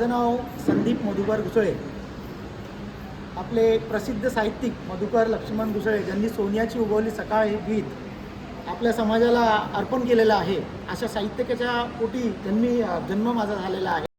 माझं नाव संदीप मधुकर घुसळे. आपले प्रसिद्ध साहित्यिक मधुकर लक्ष्मण घुसळे ज्यांनी सोन्याची उगवली सकाळ हे गीत आपल्या समाजाला अर्पण केलेलं आहे अशा साहित्यिकाच्या पोटी जन्मी जन्म माझा झालेला आहे.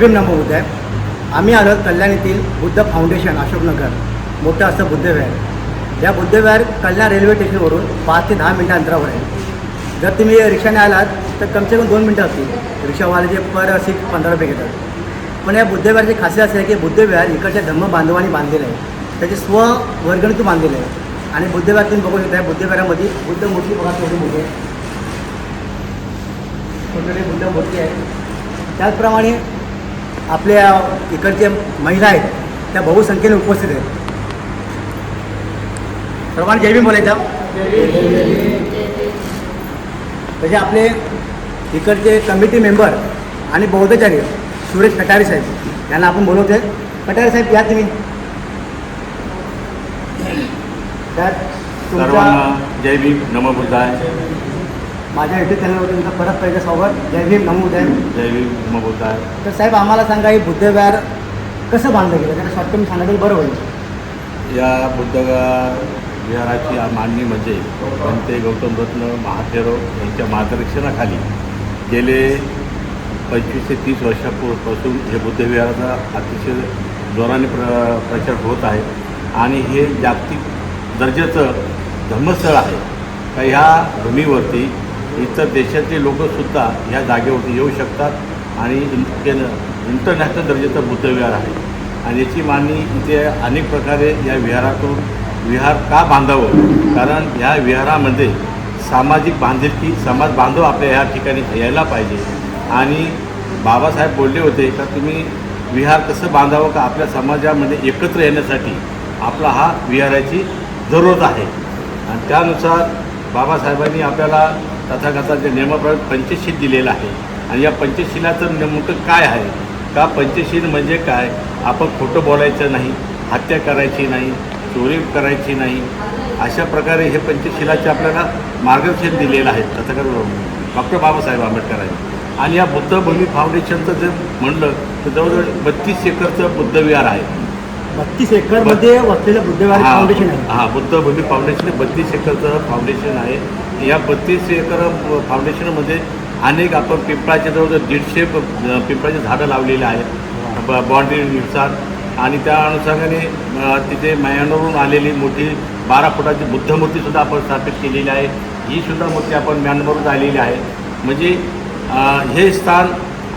जय नमो बुद्ध आम्ही आलो कल्याण येथील बुद्ध फाउंडेशन अशोकनगर. मोठं असं बुद्धविहार. या बुद्धविहार कल्याण रेल्वे स्टेशनवरून पाच ते दहा मिनटं अंतरावर आहे. जर तुम्ही रिक्षाने आलात तर कमसे कम दोन मिनटं असतील. रिक्षावाल्याचे पर सीट पंधरा रुपये घेतात. पण या बुद्धविहारची खासियत असे आहे की बुद्धविहार इकडच्या धम्म बांधवांनी बांधलेलं आहे. त्याचे स्व वर्गणीतून बांधलेलं आहे. आणि बुद्धविहार तुम्ही बघू शकता बुद्धविहारामध्ये बुद्ध मूर्ती बघा थोडी मोठी आहे. बुद्ध मूर्ती आहे. त्याचप्रमाणे आपल्या इकडच्या महिला आहेत त्या बहुसंख्येने उपस्थित आहेत. सर्वांनी जय भीम बोलायचं. तसे आपले इकडचे कमिटी मेंबर आणि बौद्धचार्य सुरेश कटारे साहेब यांना आपण बोलवतोय. कटारे साहेब या तुम्ही. त्यात सर्वांना जय भीम नमो बुद्धाय. माझ्या युट्यूब चॅनलवर तुमचं परत पहिलं स्वागत. जय भीम नमो जय भीम. जय भीम नमो बुद्धाय तर साहेब आम्हाला सांगा हे बुद्धविहार कसं बांधलं गेलं? त्याला शॉर्ट टर्म सांगितलं बरं होईल. या बुद्ध विहाराची मांडणी म्हणजे पंते गौतम रत्न महाथेरो यांच्या मार्गदर्शनाखाली गेले पंचवीस ते तीस वर्षापूर्वीपासून हे बुद्धविहाराचा अतिशय जोराने प्र प्रचार होत आहे. आणि हे जागतिक दर्जाचं धर्मस्थळ आहे. का ह्या भूमीवरती इतर देशातले लोकसुद्धा या जागेवरती येऊ शकतात आणि इन इंटरनॅशनल दर्जाचं बुद्धविहार आहे. आणि याची मांडणी इथे अनेक प्रकारे या विहारातून विहार का बांधावं? कारण ह्या विहारामध्ये सामाजिक बांधिलकी समाज बांधव आपल्या ह्या ठिकाणी यायला पाहिजे. आणि बाबासाहेब बोलले होते का तुम्ही विहार कसं बांधावं का आपल्या समाजामध्ये एकत्र येण्यासाठी आपला हा विहाराची जरूरत आहे. आणि त्यानुसार बाबासाहेबांनी आपल्याला तथागताच्या नियमाप्रमाणे पंचशील दिलेलं आहे. आणि या पंचशीलाचं नेमकं काय आहे? का पंचशील म्हणजे काय? आपण खोटं बोलायचं नाही हत्या करायची नाही चोरी करायची नाही अशा प्रकारे हे पंचशिलाचे आपल्याला मार्गदर्शन दिलेलं आहे तथागत डॉक्टर बाबासाहेब आंबेडकरांनी. आणि या बुद्धभूमी फाउंडेशनचं जर म्हणलं तर जवळजवळ बत्तीस एकरचं बुद्धविहार आहे. बत्तीस एकरमध्ये वसलेलं बुद्धविहार हा, फाउंडेशन आहे. हा बुद्धभूमी फाउंडेशन बत्तीस एकरचं फाउंडेशन आहे. या बत्तीस एकर फाउंडेशनमध्ये अनेक आपण पिंपळाचे जवळजवळ दीडशे पिंपळाचे झाडं लावलेले आहेत. ब बाँड्रीनुसार आणि त्या अनुषंगाने तिथे म्यानवरून आलेली मोठी बारा फुटाची बुद्धमूर्तीसुद्धा आपण स्थापित केलेली आहे. ही सुद्धा मूर्ती आपण म्यानमारवरून आलेली आहे. म्हणजे हे स्थान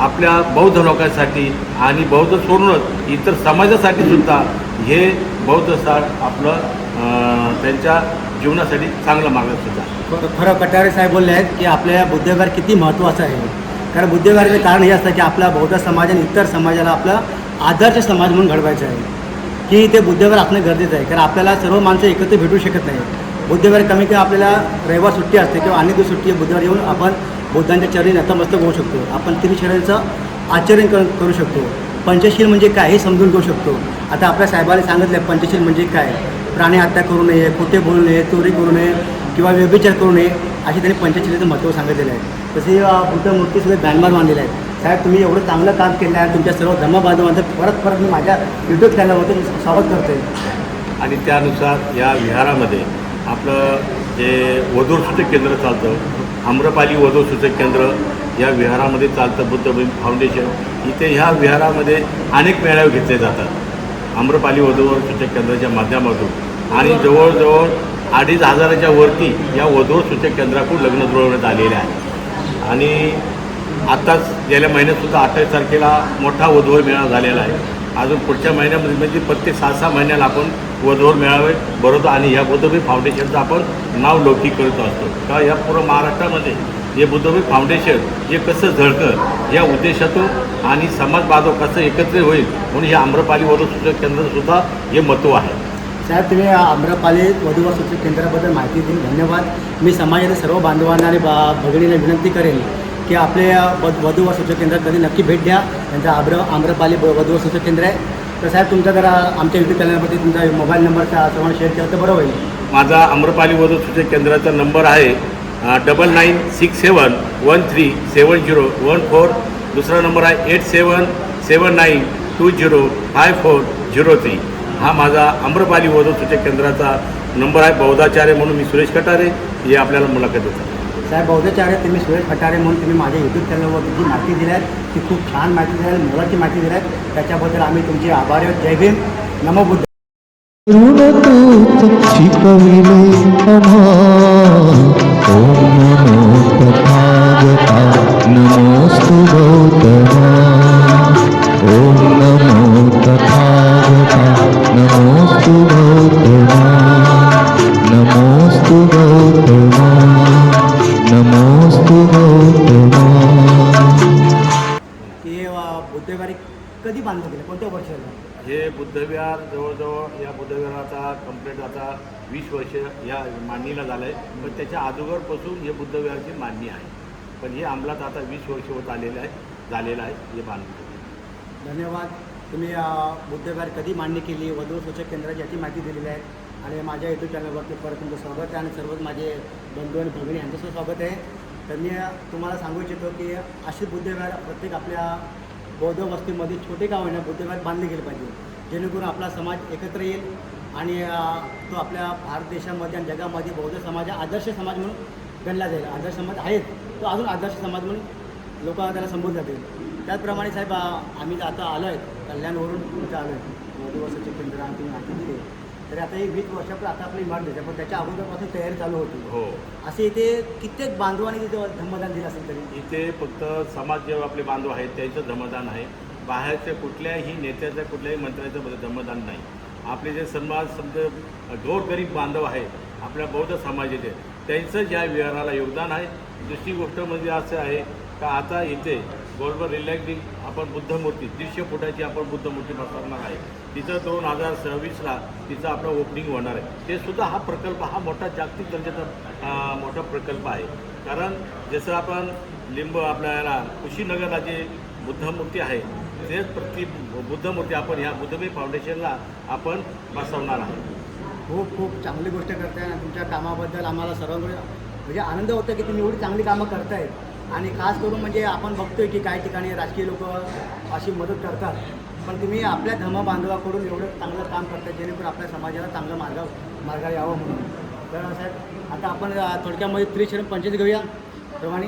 आपल्या बौद्ध लोकांसाठी आणि बौद्ध सोडूनच इतर समाजासाठी सुद्धा हे बौद्ध स्थळ आपलं त्यांच्या जीवनासाठी चांगलं मार्गदर्शन आहे खरं- खरं कटारे साहेब बोलले आहेत की आपल्या बुद्धविहार किती महत्त्वाचं आहे. कारण बुद्धविहाराचं कारण हे असतं की आपला बौद्ध समाज आणि इतर समाजाला आपला आदर्श समाज म्हणून घडवायचं आहे. की ते बुद्धविहार असणं गरजेचं आहे. कारण आपल्याला सर्व माणसं एकत्र भेटू शकत नाही. बुद्धविहार कमी किंवा आपल्याला रविवार सुट्टी असते किंवा अनेक सुट्टी आहे बुधवार येऊन आपण बुद्धांच्या चरणी नतमस्तक होऊ शकतो. आपण त्रिशरणचं आचरण कर करू शकतो. पंचशील म्हणजे काय हे समजून घेऊ शकतो. आता आपल्या साहेबांनी सांगितलं आहे पंचशील म्हणजे काय? प्राणी हत्या करू नये खोटे बोलू नये चोरी करू नये किंवा व्यभिचार करू नये असे त्यांनी पंचशीलाचं महत्त्व सांगितलेलं आहे. तसे अं, बुद्ध मूर्तीसुद्धा ब्यानमार मानलेल्या आहेत. साहेब तुम्ही एवढं चांगलं काम केलं आहे तुमच्या सर्व धर्मबांधवांचं परत परत मी माझ्या युट्यूब चॅनलवरती स्वागत करते आणि त्यानुसार या विहारामध्ये आपलं जे वधूर सूचक केंद्र चालतं. आम्रपाली वधूर सूचक केंद्र या विहारामध्ये चालतं बुद्ध फाउंडेशन. इथे ह्या विहारामध्ये अनेक मेळावे घेतले जातात. आम्रपाली वधूवर सूचक केंद्राच्या माध्यमातून. आणि जवळजवळ अडीच हजाराच्या वरती या वधूवर सूचक केंद्राकडून लग्न जुळवण्यात आलेले आहे. आणि आत्ताच गेल्या महिन्यातसुद्धा अठ्ठावीस तारखेला मोठा वधूवर मेळा झालेला आहे. अजून पुढच्या महिन्यामध्ये म्हणजे प्रत्येक सहा सहा महिन्याला आपण वधूवर मिळावे बरोबर? आणि या बुद्धबी फाउंडेशनचं आपण नाव लौकिक करत असतो. का या पूर्ण महाराष्ट्रामध्ये हे बुद्धबी फाउंडेशन हे कसं झळकं या उद्देशातून आणि समाज बांधव कसं एकत्रित होईल म्हणून हे आम्रपाली वधूसूचक सूचक हे महत्त्व आहे. साहेब तुम्ही आम्रपाली वधूवर सूचक केंद्राबद्दल माहिती दिली धन्यवाद. मी समाजातील सर्व बांधवांना आणि बा भगिनीला विनंती करेन की आपले वध वधूवर सूचक केंद्रात कधी नक्की भेट द्या. त्यांचा आम्र आम्रपाली ब- वधूवर सूचक केंद्र आहे. तर साहेब तुमचा जरा आमच्या युट्यूब चॅनलमध्ये तुमचा मोबाईल नंबरचा सर्वांना शेअर केला तर बरं होईल. माझा आम्रपाली वधू सूचक केंद्राचा नंबर आहे double nine six seven one three seven zero one four दुसरा नंबर आहे eight seven seven nine two zero five four zero three हा माझा आम्रपाली वधू सूचक केंद्राचा नंबर आहे. बौद्धाचार्य म्हणून मी सुरेश कटारे हे आपल्याला मुलाखत देतात. साहेब बौद्धाचार्य तुम्ही सुरेश फटारे म्हणून तुम्ही माझ्या यूट्यूब चॅनलवरती जी माहिती दिली आहे ती खूप छान माहिती दिली आहे मोलाची माहिती दिली आहे. त्याच्याबद्दल आम्ही तुमचे आभारी आहोत. जय भीम. नमो बुद्ध. ऋणतूत ॐ नमो तथागता नमोऽस्तु गौतमा ॐ नमो तथागता नमोऽस्तु गौतमा कधी बांधलं गेलं? कोणत्या वर्षाला? हे बुद्धविहार जवळजवळ या बुद्धविहाराचा कंप्लीट आता वीस वर्ष या मांडणीला झालं आहे पण त्याच्या अगोदरपासून हे बुद्धविहाराची मांडणी आहे. पण हे अंमलात आता वीस वर्ष होत आलेलं आहे झालेलं आहे हे बांधलं धन्यवाद. तुम्ही अ, बुद्धवार कधी मांडणी केली? वधू सूचक केंद्राची याची माहिती दिलेली आहे. आणि माझ्या यूट्यूब चॅनलवरती परत तुमचं स्वागत आहे आणि सर्वच माझे बंधू आणि भगिनी यांचंसुद्धा स्वागत आहे. तर मी अ, तुम्हाला सांगू इच्छितो की अशी बुद्धविहार प्रत्येक आपल्या बौद्ध वस्तीमध्ये छोटे गाव आहे ना बुद्धविहार बांधले गेले पाहिजे. जेणेकरून आपला समाज एकत्र येईल आणि तो आपल्या भारत देशामध्ये आणि जगामध्ये बौद्ध समाज हा आदर्श समाज म्हणून गणला जाईल. आदर्श समाज आहेत तो अजून आदर्श समाज म्हणून लोकांना त्याला संबोधला जातील त्याचप्रमाणे साहेब आम्ही आता आलो आहे कल्याणवरून तुमच्या आलो आहे बौद्ध वस्तीचे केंद्र आणि तुम्ही माहिती दिली तरी आता ही वीस वर्षापूर्वी आता आपली इमारत द्यायची पण त्याच्या अगोदरपासून तयारी चालू होती. हो. असे इथे कित्येक बांधवांनी तिथे धम्मदान दिलं असेल तरी. इथे फक्त समाज जे आपले बांधव आहेत त्यांचं धमदान आहे. बाहेरच्या कुठल्याही नेत्याचं कुठल्याही मंत्र्याचं मध्ये धमदान नाही. आपले जे समाज समजा गोरगरीब बांधव आहेत आपल्या बौद्ध समाजाचे त्यांचं ज्या विहाराला योगदान आहे दुसरी गोष्ट म्हणजे असं आहे का आता इथे गोल्डवर रिलॅक्सिंग आपण बुद्ध मूर्ती दीडशे फुटाची आपण बुद्ध मूर्ती बसवणार आहे. तिचं दोन हजार सव्वीसला तिचं आपलं ओपनिंग होणार आहे. ते सुद्धा हा प्रकल्प हा मोठा जागतिक दर्जाचा मोठा प्रकल्प आहे. कारण जसं आपण लिंब आपल्याला कुशीनगरला जे बुद्धमूर्ती आहे तेच प्रति बुद्धमूर्ती आपण ह्या बुद्धमी फाउंडेशनला आपण बसवणार आहे. खूप खूप चांगली गोष्ट करताय आणि तुमच्या कामाबद्दल आम्हाला सर्वांकडे म्हणजे आनंद होतो की तुम्ही एवढी चांगली कामं करताय. आणि खास करून म्हणजे आपण बघतोय की काही ठिकाणी राजकीय लोक अशी मदत करतात. पण तुम्ही आपल्या धर्म बांधवाकडून एवढं चांगलं काम करता जेणेकरून आपल्या समाजाला चांगलं मार्ग मार्गाला यावं म्हणून. तर साहेब आता आपण थोडक्यामध्ये त्रिशरण पंचायत घेऊया. प्रमाणे.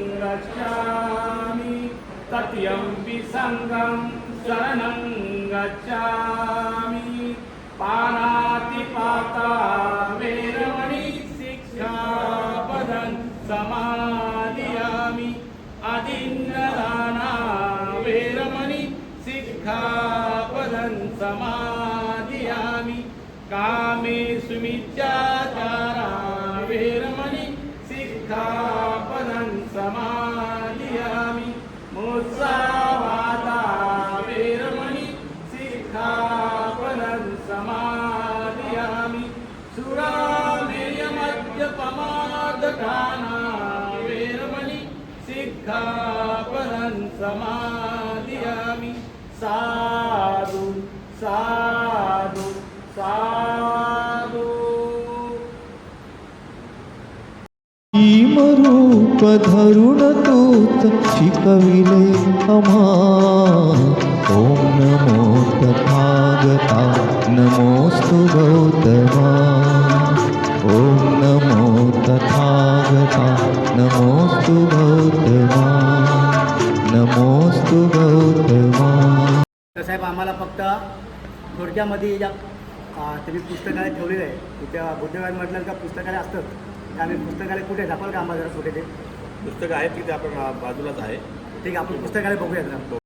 गच्छामि। तत्यं सङ्गं शरणं गच्छामि। पानातिपाता वेरमणि शिक्षापदं समादियामि अदिन्नदाना वेरमणि शिक्षापदं समादयामि कामे सुमित्याचारा সমাধি আমি সাধু সাধু সাধু ভীমরূপ ধরুণ দূত শিকবিলে ক্ষমা ওম নমো তথাগতা নমোস্তু ভগবান आम्हाला फक्त थोडक्यामध्ये ज्या तुम्ही पुस्तकालय ठेवलेलं आहे इथं बुद्धवार म्हटलं का पुस्तकालय असतं. तर आम्ही पुस्तकालय कुठे? दाखवाल का आम्हाला जरा कुठे ते. पुस्तकं आहेत तिथे आपण बाजूलाच आहे. ठीक आहे आपण पुस्तकालय बघूया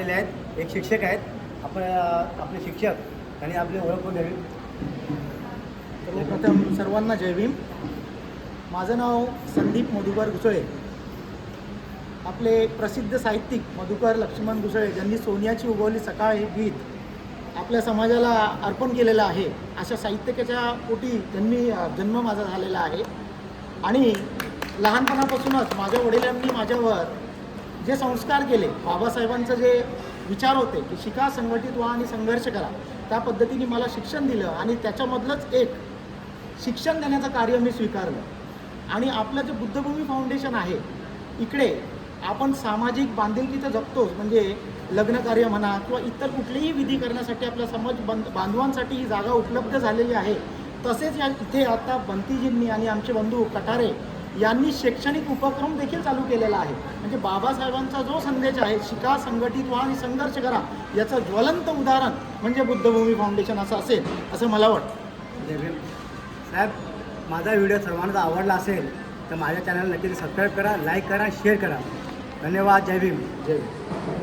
आलेले आहेत. एक शिक्षक आहेत. आपण आपले शिक्षक आणि आपली ओळख वगैरे सर्वप्रथम सर्वांना जय भीम. माझं नाव संदीप मधुकर घुसळे. आपले प्रसिद्ध साहित्यिक मधुकर लक्ष्मण घुसळे ज्यांनी सोन्याची उगवली सकाळ हे गीत आपल्या समाजाला अर्पण केलेलं आहे अशा साहित्यिकाच्या पोटी त्यांनी जन्म माझा झालेला आहे. आणि लहानपणापासूनच माझ्या वडिलांनी माझ्यावर जे संस्कार केले बाबासाहेबांचं जे विचार होते की शिका संघटित व्हा आणि संघर्ष करा त्या पद्धतीने मला शिक्षण दिलं आणि त्याच्यामधलंच एक शिक्षण देण्याचं कार्य मी स्वीकारलं. आणि आपलं जे बुद्धभूमी फाउंडेशन आहे इकडे आपण सामाजिक बांधिलकी तर म्हणजे लग्न कार्य म्हणा किंवा इतर कुठलीही विधी करण्यासाठी आपल्या समाज बंध बांधवांसाठी ही जागा उपलब्ध झालेली आहे. तसेच या इथे आता बंतीजींनी आणि आमचे बंधू कटारे यांनी शैक्षणिक उपक्रम देखील चालू केलेला आहे. म्हणजे बाबासाहेबांचा जो संदेश आहे शिका संघटित व्हा आणि संघर्ष करा याचं ज्वलंत उदाहरण म्हणजे बुद्धभूमी फाउंडेशन असं असेल असं मला वाटतं. जय भीम साहेब माझा व्हिडिओ सर्वांना आवडला असेल तर माझ्या चॅनलला नक्की सबस्क्राईब करा लाईक करा शेअर करा. धन्यवाद जय भीम. जय भीम.